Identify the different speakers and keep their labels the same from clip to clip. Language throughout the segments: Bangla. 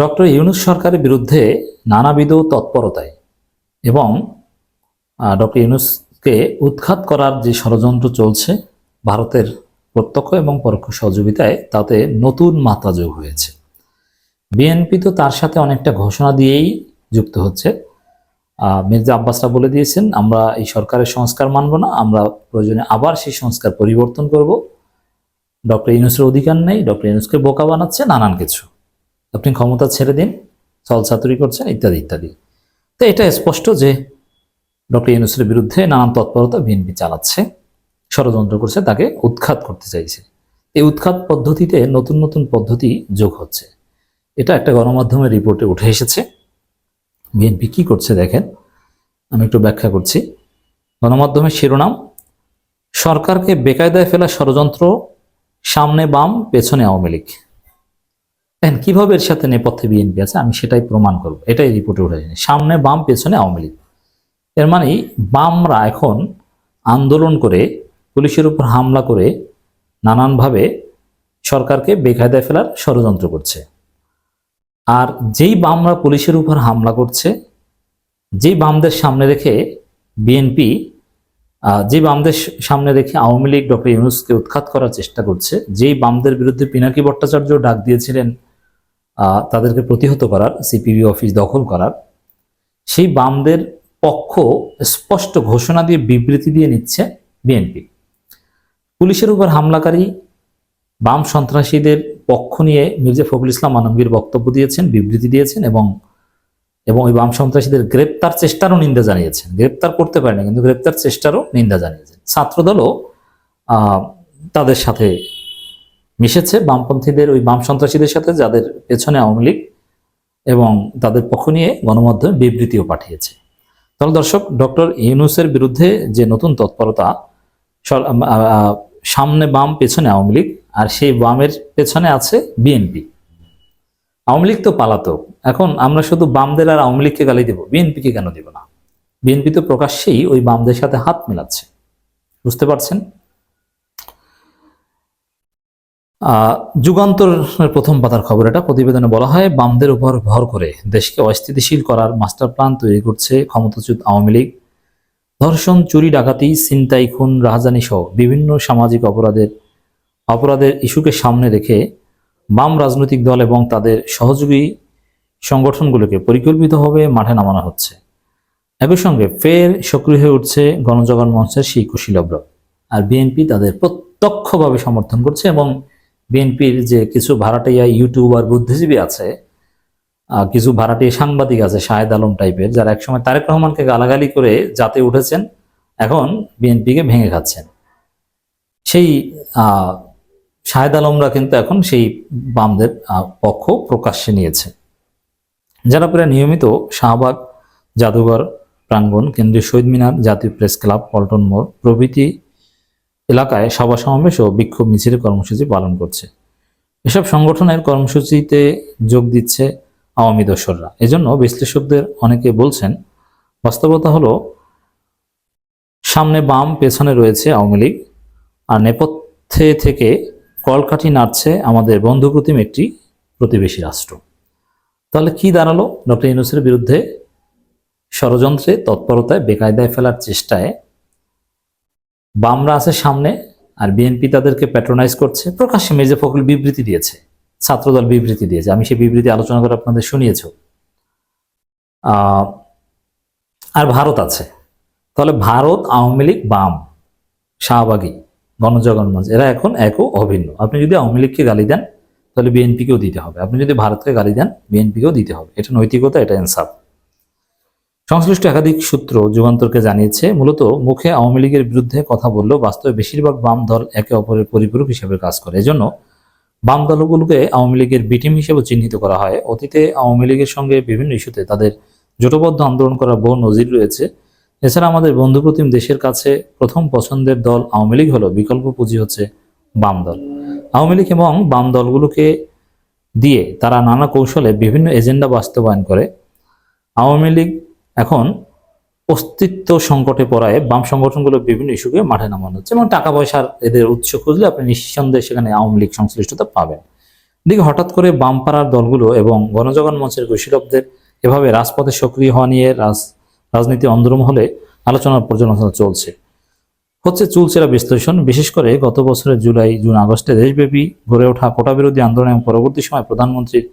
Speaker 1: ডক্টর ইউনুস সরকারের বিরুদ্ধে নানাবিধ তৎপরতায় এবং ডক্টর ইউনুসকে উৎখাত করার যে ষড়যন্ত্র চলছে ভারতের প্রত্যক্ষ এবং পরোক্ষ সহযোগিতায়, তাতে নতুন মাত্রা যোগ হয়েছে। বিএনপি তো তার সাথে অনেকটা ঘোষণা দিয়েই যুক্ত হচ্ছে। মির্জা আব্বাসরা বলে দিয়েছেন, আমরা এই সরকারের সংস্কার মানব না, আমরা প্রয়োজনে আবার সেই সংস্কার পরিবর্তন করব। ডক্টর ইউনুসের অধিকার নেই, ডক্টর ইউনুসকে বোকা বানাচ্ছে নানান কিছু। আপনি ক্ষমতা ছেড়ে দিন ছলছাতুরি করছেন ইত্যাদি ইত্যাদি। তো এটা স্পষ্ট যে ডক্টর ইউনুসের বিরুদ্ধে নানান তৎপরতা বিএনপি চালাচ্ছে, ষড়যন্ত্র করছে, তাকে উৎখাত করতে চাইছে। এই উৎখাত পদ্ধতিতে নতুন নতুন পদ্ধতি যোগ হচ্ছে। এটা একটা গণমাধ্যমের রিপোর্টে উঠে এসেছে। বিএনপি কি করছে দেখেন, আমি একটু ব্যাখ্যা করছি। গণমাধ্যমের শিরোনাম, সরকারকে বেকায়দায় ফেলা ষড়যন্ত্র, সামনে বাম, পেছনে আওয়ামী লীগ। দেখেন কীভাবে এর সাথে নেপথ্যে বিএনপি আছে, আমি সেটাই প্রমাণ করব। এটাই রিপোর্টে উঠে আসেনি সামনে বাম, পেছনে আওয়ামী লীগ। এর মানে বামরা এখন আন্দোলন করে, পুলিশের উপর হামলা করে, নানানভাবে সরকারকে বেকায়দায় ফেলার ষড়যন্ত্র করছে। আর যেই বামরা পুলিশের উপর হামলা করছে, যেই বামদের সামনে রেখে বিএনপি যে বামদের সামনে রেখে আওয়ামী লীগ ডক্টর ইউনুসকে উৎখাত করার চেষ্টা করছে, যেই বামদের বিরুদ্ধে পিনাকি ভট্টাচার্য ডাক দিয়েছিলেন তাদেরকে প্রতিহত করার, সিপিবি অফিস দখল করার, সেই বামদের পক্ষ স্পষ্ট ঘোষণা দিয়ে বিবৃতি দিয়ে নিচ্ছে বিএনপি। পুলিশের উপর হামলাকারী বাম সন্ত্রাসীদের পক্ষ নিয়ে মির্জা ফখরুল ইসলাম আলমগীর বক্তব্য দিয়েছেন, বিবৃতি দিয়েছেন এবং এবং ওই বাম সন্ত্রাসীদের গ্রেপ্তার চেষ্টারও নিন্দা জানিয়েছেন। গ্রেপ্তার করতে পারেনি, কিন্তু গ্রেপ্তার চেষ্টারও নিন্দা জানিয়েছেন। ছাত্রদলও তাদের সাথে মিশেছে বামপন্থীদের, ওই বাম সন্ত্রাসীদের সাথে যাদের পেছনে আওয়ামী লীগ এবং তাদের পক্ষ নিয়ে গণমাধ্যমে বিবৃতিও পাঠিয়েছে। তাহলে দর্শক, ডক্টর ইউনুসের বিরুদ্ধে যে নতুন তৎপরতা সামনে বাম, পেছনে আওয়ামী লীগ, আর সেই বামের পেছনে আছে বিএনপি। আওয়ামী লীগ তো পালাতো, এখন আমরা শুধু বামদের আর আওয়ামী লীগকে গালি দেব, বিএনপিকে কেন দেব না? বিএনপি তো প্রকাশ্যেই ওই বামদের সাথে হাত মেলাচ্ছে। বুঝতে পারছেন? যুগান্তরের প্রথম পাতার খবর এটা। প্রতিবেদনে বলা হয়, বামদের উপর ভর করে দেশকে অস্থিতিশীল করার মাস্টার প্ল্যান তৈরি করছে ক্ষমতাচ্যুত আওয়ামী লীগ। ধর্ষণ, চুরি, ডাকাতি, ছিনতাই, খুন, রাহাজানি সহ বিভিন্ন সামাজিক অপরাধের অপরাধের ইস্যুকে সামনে রেখে বাম রাজনৈতিক দল এবং তাদের সহযোগী সংগঠনগুলোকে পরিকল্পিতভাবে মাঠে নামানো হচ্ছে। একই সঙ্গে ফের সক্রিয় হয়ে উঠছে গণজাগরণ মঞ্চের সেই কুশীলভ্র আর বিএনপি তাদের প্রত্যক্ষভাবে সমর্থন করছে এবং বিএনপির যে কিছু ভাড়াটিয়া ইউটিউবার বুদ্ধিজীবী আছে কিছু ভাড়াটিয়া সাংবাদিক আছে, শাহেদ আলম টাইপের, যারা একসময় তারেক রহমানকে গালাগালি করে যাতে উঠেছেন, এখন বিএনপিকে ভেঙে খাচ্ছেন। সেই শাহেদ আলমরা কিন্তু এখন সেই বামদের পক্ষ প্রকাশ্যে নিয়েছে। যারা প্রায় নিয়মিত শাহবাগ জাদুঘর, প্রাঙ্গণ, কেন্দ্রীয় শহীদ মিনার, জাতীয় প্রেস ক্লাব, পল্টন মোড়, প্রভৃতি এলাকায় সভা সমাবেশ ও বিক্ষোভ মিছিলের কর্মসূচি পালন করছে। এসব সংগঠনের কর্মসূচিতে যোগ দিচ্ছে আওয়ামী দোসররা। এজন্য বিশ্লেষকদের অনেকে বলছেন, বাস্তবতা হলো, সামনে বাম পেছনে রয়েছে আওয়ামী লীগ, আর নেপথ্যে থেকে কলকাঠি নাড়ছে আমাদের বন্ধুপ্রতিম একটি প্রতিবেশী রাষ্ট্র। তাহলে কি দাঁড়াল? ডক্টর ইউনুসের বিরুদ্ধে ষড়যন্ত্রে তৎপরতায় বেকায়দায় ফেলার চেষ্টায় বামরা আছে সামনে, আর বিএনপি তাদেরকে প্যাট্রোনাইজ করছে। প্রকাশ্যে মির্জা ফখরুল বিবৃতি দিয়েছে, ছাত্রদল বিবৃতি দিয়েছে। আমি সেই বিবৃতি আলোচনা করে আপনাদের শুনিয়েছ। আর ভারত আছে। তাহলে ভারত, আওয়ামী লীগ, বাম, শাহবাগী গণজাগরণ মঞ্চ এরা এখন একও অভিন্ন। আপনি যদি আওয়ামী লীগকে গালি দেন, তাহলে বিএনপিকেও দিতে হবে। আপনি যদি ভারতকে গালি দেন, বিএনপিকেও দিতে হবে। এটা নৈতিকতা, এটা ইনসাফ। সংশ্লিষ্ট একাধিক সূত্র যুগান্তরকে জানিয়েছে, মূলত মুখে আওয়ামী লীগের বিরুদ্ধে কথা বললেও বাস্তবে বেশিরভাগ বাম দল একে অপরের পরিপূরক হিসেবে কাজ করে। এজন্য বাম দলগুলোকে আওয়ামী লীগের বিটিম হিসেবে চিহ্নিত করা হয়। অতীতে আওয়ামী লীগের সঙ্গে বিভিন্ন ইস্যুতে তাদের জোটবদ্ধ আন্দোলন করার বহু নজির রয়েছে। এছাড়া আমাদের বন্ধুপ্রতিম দেশের কাছে প্রথম পছন্দের দল আওয়ামী লীগ হলো বিকল্প পুঁজি হচ্ছে বাম দল। আওয়ামী লীগ এবং বাম দলগুলোকে দিয়ে তারা নানা কৌশলে বিভিন্ন এজেন্ডা বাস্তবায়ন করে। আওয়ামী লীগ এখন অস্তিত্ব সংকটে পড়ায় বাম সংগঠনগুলো বিভিন্ন ইস্যুকে মাঠে নামানো হচ্ছে এবং টাকা পয়সার এদের উৎস খুঁজলে আপনি নিঃসন্দেহে সেখানে আওয়ামী লীগ সংশ্লিষ্টতা পাবেন। দিকে হঠাৎ করে বামপাড়ার দলগুলো এবং গণজগন মঞ্চের কৈশীলবদের এভাবে রাজপথে সক্রিয় হওয়া নিয়ে রাজ, রাজনীতি অন্দরমহলে আলোচনার পর্যালোচনা চলছে। হচ্ছে চুলচেরা বিশ্লেষণ। বিশেষ করে গত বছরের জুলাই, জুন, আগস্টে দেশব্যাপী গড়ে ওঠা কোটা বিরোধী আন্দোলন এবং পরবর্তী সময় প্রধানমন্ত্রীর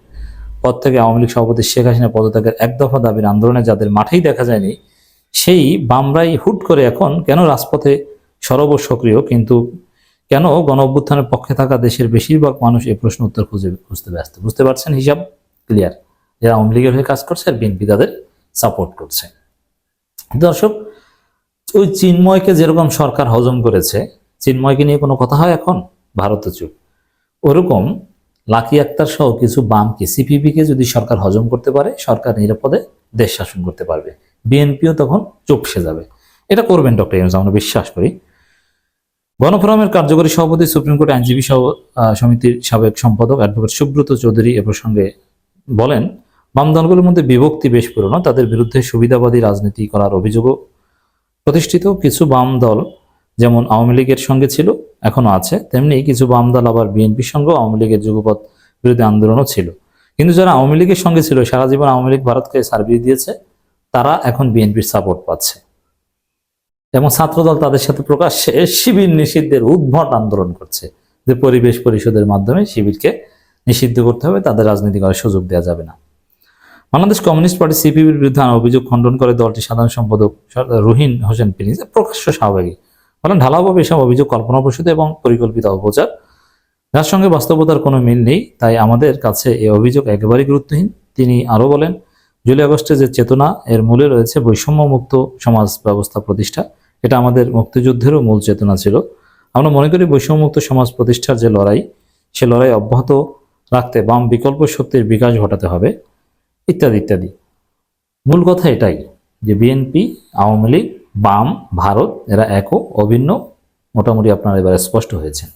Speaker 1: পদ থেকে আওয়ামী লীগ সভাপতি শেখ হাসিনা পদত্যাগের এক দফা দাবির আন্দোলনে যাদের মাঠেই দেখা যায়নি, সেই বামরাই হুট করে এখন কেন রাজপথে সরব সক্রিয় কিন্তু কেন গণ অভ্যুত্থানের পক্ষে থাকা দেশের বেশিরভাগ মানুষ এই প্রশ্ন উত্তর খুঁজে খুঁজতে ব্যস্ত? বুঝতে পারছেন হিসাব? ক্লিয়ার। যারা আওয়ামী লীগের হয়ে কাজ করছে আর বিএনপি তাদের সাপোর্ট করছে। দর্শক, ওই চিন্ময়কে যেরকম সরকার হজম করেছে, চিন্ময়কে নিয়ে কোনো কথা হয় এখন? ভারত চুপ। ওরকম লাকি আক্তার সহ কিছু বামকে সিপিপিকে যদি সরকার হজম করতে পারে, সরকার নিরাপদে দেশ শাসন করতে পারবে। বিএনপিও তখন চুপসে যাবে। এটা করবেন ডক্টর ইউনুস, আমরা বিশ্বাস করি। গণফোরামের কার্যকরী সভাপতি, সুপ্রিম কোর্ট আইনজীবী সমিতির সাবেক সম্পাদক অ্যাডভোকেট সুব্রত চৌধুরী এ প্রসঙ্গে বলেন, বাম দলগুলোর মধ্যে বিভক্তি বেশ পুরনো, তাদের বিরুদ্ধে সুবিধাবাদী রাজনীতি করার অভিযোগও প্রতিষ্ঠিত। কিছু বাম দল যেমন আওয়ামী লীগের সঙ্গে ছিল এখনও আছে। তেমনি কিছু বাম দল আবার বিএনপির সঙ্গেও আওয়ামী লীগের যুগপথ বিরোধী আন্দোলনও ছিল। কিন্তু যারা আওয়ামী লীগের সঙ্গে ছিল, সারা জীবন আওয়ামী লীগ ভারতকে সার্ভিস দিয়েছে, তারা এখন বিএনপির সাপোর্ট পাচ্ছে। এবং ছাত্রদল তাদের সাথে প্রকাশ্যে শিবির নিষিদ্ধের উদ্ভট আন্দোলন করছে, যে পরিবেশ পরিষদের মাধ্যমে শিবিরকে নিষিদ্ধ করতে হবে, তাদের রাজনীতি করার সুযোগ দেওয়া যাবে না। বাংলাদেশ কমিউনিস্ট পার্টি সিপিবির বিরুদ্ধে অভিযোগ খণ্ডন করে দলটির সাধারণ সম্পাদক রুহিন হোসেন পিনিজ প্রকাশ্য স্বাভাবিক বলেন ঢালাওভাবে এসব অভিযোগ কল্পনাপ্রসূত এবং পরিকল্পিত অপচার যার সঙ্গে বাস্তবতার কোনো মিল নেই, তাই আমাদের কাছে এই অভিযোগ একেবারেই গুরুত্বহীন। তিনি আরও বলেন, জুলাই আগস্টে যে চেতনা, এর মূলে রয়েছে বৈষম্যমুক্ত সমাজ ব্যবস্থা প্রতিষ্ঠা। এটা আমাদের মুক্তিযুদ্ধেরও মূল চেতনা ছিল। আমরা মনে করি বৈষম্যমুক্ত সমাজ প্রতিষ্ঠার যে লড়াই, সে লড়াই অব্যাহত রাখতে বাম বিকল্প শক্তির বিকাশ ঘটাতে হবে, ইত্যাদি ইত্যাদি। মূল কথা এটাই যে বিএনপি, আওয়ামী লীগ বাম ভারত এরা এক অভিন্ন। মোটামুটি আপনারা এবারে স্পষ্ট হয়েছেন